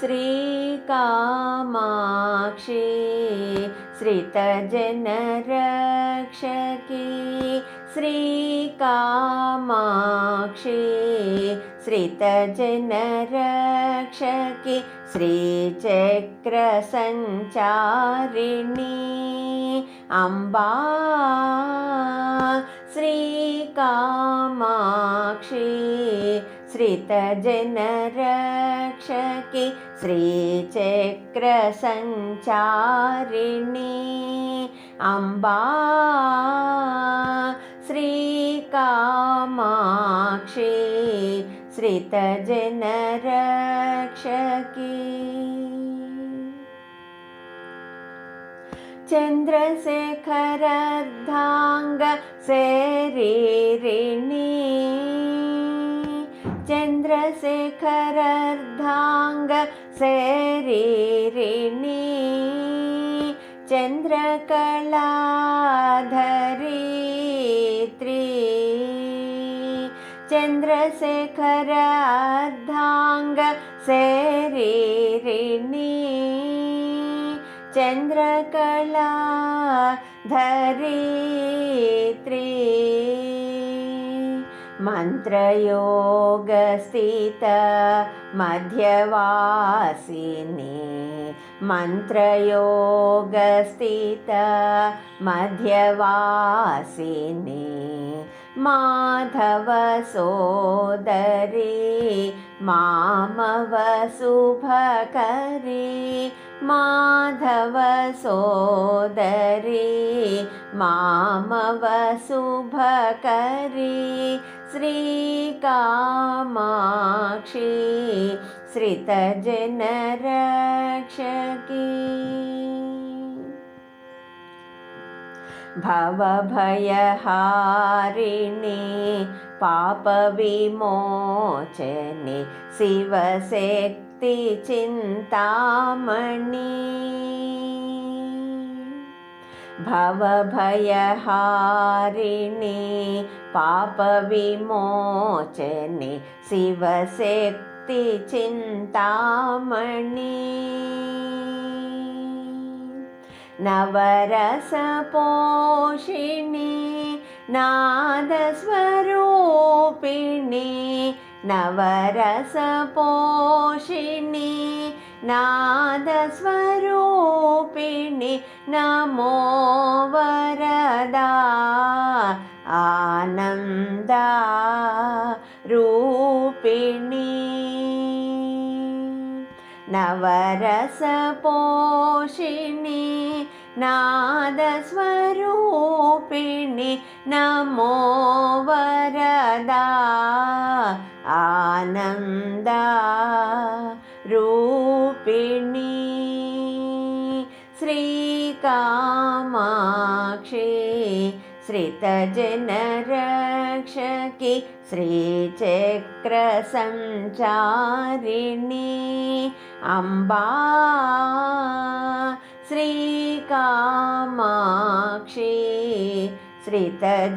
Srikamakshi श्रितजनरक्षकी Srikamakshi श्रितजनरक्षकी श्रीचक्रसञ्चारिणी Amba Srikamakshi श्रितजनरक्षकी श्रीचक्रसञ्चारिणी Amba Srikamakshi श्रितजनरक्षकी। चन्द्रशेखरर्धाङ्ग शरीरिणी चन्द्रशेखरर्धाङ्ग शरीरिणी चन्द्रकलाधरित्री चन्द्रशेखरार्धाङ्ग शरीरिणी Chandrakala Dharitri मन्त्रयोगस्थित मध्यवासिनी मन्त्रयोगस्थित मध्यवासिनी माधवसोदरी मामवशुभकरी माधवसोदरी मामवशुभकरी Srikamakshi श्रितजनरक्षकी। भवभयहारिणी पापविमोचने शिवशक्तिचिन्तामणि भवभयहारिणी पापविमोचने शिवशक्तिचिन्तामणि नवरसपोषिणी नादस्वरूपिणी नवरसपोषिणी नादस्वरूपिणि NaMo Varada Ananda रूपिणी। नवरसपोषिणी नादस्वरूपिणि NaMo Varada Ananda रूपिणी Srikamakshi श्रितजनरक्षकी श्रीचक्रसञ्चारिणी Amba Srikamakshi श्रितजनरक्षकी